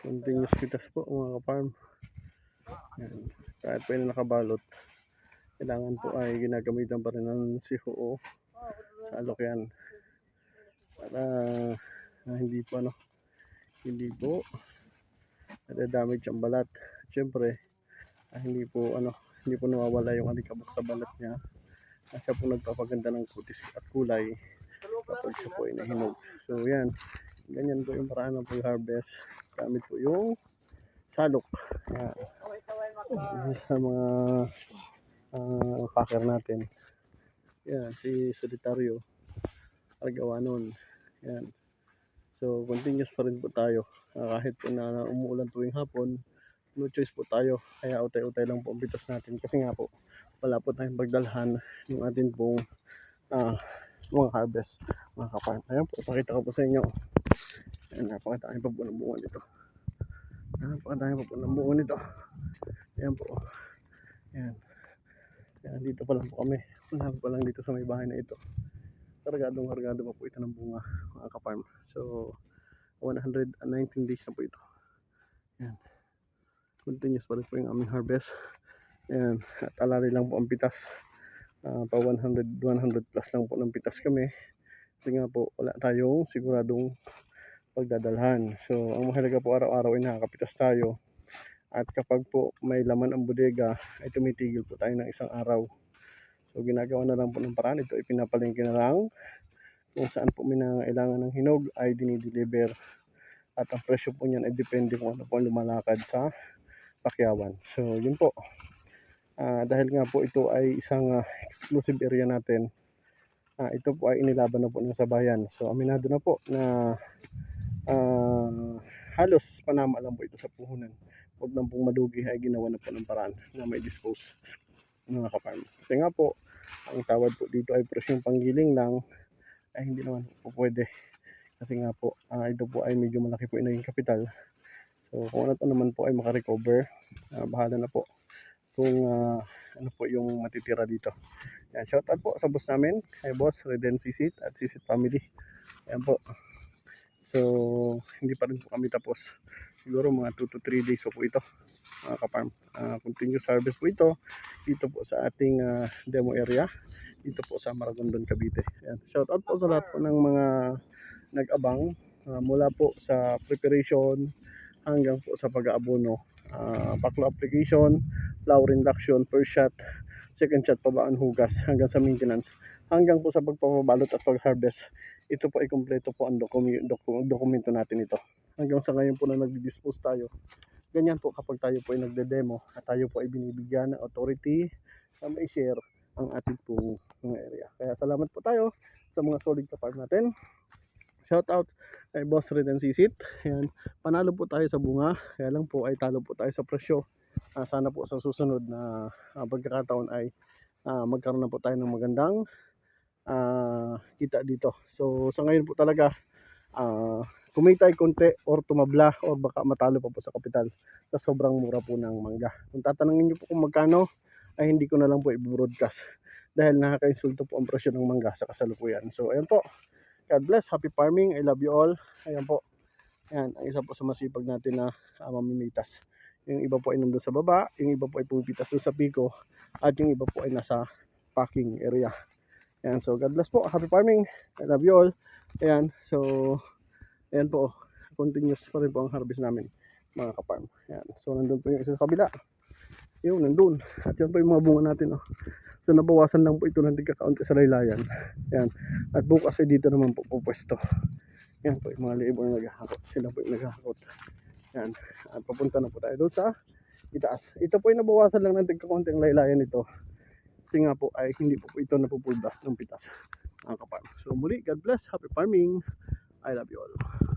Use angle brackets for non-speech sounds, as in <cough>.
Continuous pitas po mga ka-farm. Yan. Kahit pa yun nakabalot, kailangan po ay ginagamitan pa rin ng CHO sa alok yan. Para ah, hindi po ano, hindi po nade-damage ang balat. Siyempre, ah, hindi po ano, hindi po nawawala yung alikabok sa balat niya. Ah, siya po nagpapaganda ng kutis at kulay kapag siya po ay nahinog. So yan, ganyan po yung paraan ng pag-harvest. Gamit po yung salok. Yan. Sa mga ah, packer natin. Yan, si Solitario. Argawa nun. Yan. So, continuous pa rin po tayo. Ah, kahit po na umuulan tuwing hapon, no choice po tayo. Kaya utay-utay lang po ang bitas natin. Kasi nga po, wala po tayong pagdalhan yung atin pong ah, mga harvest, mga kaparm. Ayan po, pakita ko po sa inyo. Napakadami pa po ng bunga nito. Napakadami pa po ng bunga nito. Ayan po. Ayan. Ayan, dito pa lang po kami. Wala pa lang dito sa may bahay na ito. Kargadong kargado pa po ito ng bunga, mga kaparm. So, 119 days na po ito. Ayan. Continuous pa rin po yung aming harvest. Ayan. At alari lang po ang pitas. Ah, pa 100, 100 plus lang po ng pitas kami. Kasi nga po, wala tayong siguradong pagdadalhan. So, ang mahalaga po araw-araw ay nakakapitas tayo. At kapag po may laman ang bodega, ay tumitigil po tayo ng isang araw. So, ginagawa na lang po ng paraan. Ito ay pinapalengke na lang. Kung saan po may nangailangan ng hinog ay dinideliver. At ang presyo po niyan ay depende kung ano po ang lumalakad sa pakyawan. So, yun po. Ah, dahil nga po ito ay isang ah, exclusive area natin. Ah, ito po ay inilaban na po ng sabayan. So, aminado na po na ah, halos panama lang po ito sa puhunan. Huwag lang pong madugi ay ginawa na po ng paraan na may dispose mga kaparm. Kasi nga po, ang tawad po dito ay presyong panggiling lang ay hindi naman po pwede. Kasi nga po, ah, ito po ay medyo malaki po yung kapital. So, kung ano naman po ay makarecover, ah, bahala na po kung ah, ano po yung matitira dito. Yan, shout out po sa boss namin, kay boss Reden Sisit at Sisit Family. Yan po. So, hindi pa rin po kami tapos. Siguro mga 2 to 3 days pa po ito. Mga kaparm. Ah, continuous harvest po ito. Dito po sa ating ah, demo area. Dito po sa Maragondon, Cavite. Yan. Shout out po sa lahat po ng mga nag-abang ah, mula po sa preparation hanggang po sa pag-aabono. Ah, baklo application, flower induction, first shot, second shot, pabaan hugas, hanggang sa maintenance, hanggang po sa pagpapabalot at pag-harvest. Ito po ay kumpleto po ang dokumi- doku- dokumento natin ito. Hanggang sa ngayon po na nag-dispose tayo. Ganyan po kapag tayo po ay nagde-demo at tayo po ay binibigyan ng authority na may share ang ating pong mga area. Kaya salamat po tayo sa mga solid ka-farm natin. Shout out kay Boss Red and Sisit. Ayan, panalo po tayo sa bunga. Kaya lang po ay talo po tayo sa presyo. Ah, sana po sa susunod na ah, pagkakataon ay ah, magkaroon na po tayo ng magandang ah, kita dito. So sa ngayon po talaga ah, kumita ay konti or tumabla or baka matalo pa po sa kapital sa sobrang mura po ng mangga. Kung tatanungin niyo po kung magkano ay hindi ko na lang po i-broadcast <laughs> dahil nakaka-insulto po ang presyo ng mangga sa kasalukuyan. So ayan po. God bless. Happy farming. I love you all. Ayan po. Ayan, ang isa po sa masipag natin na uh, mamimitas. Yung iba po ay nandun sa baba, yung iba po ay pumipitas doon sa piko, at yung iba po ay nasa packing area. Ayan, so God bless po. Happy farming. I love you all. Ayan, so, ayan po. Continuous pa rin po ang harvest namin, mga kaparm. Ayan, so nandun po yung isa sa kabila. Yun, nandun. At yun po yung mga bunga natin, oh. So, nabawasan lang po ito ng tigkakaunti sa laylayan. Ayan. At bukas ay dito naman po pupwesto. Yan po yung mga libo na naghahakot. Sila po yung naghahakot. Yan. At papunta na po tayo doon sa itaas. Ito po yung nabawasan lang ng tigkakunti ang laylayan nito. Kasi nga po ay hindi po, ito napupuldas ng pitas. Mga kapal. So muli, God bless. Happy farming. I love you all.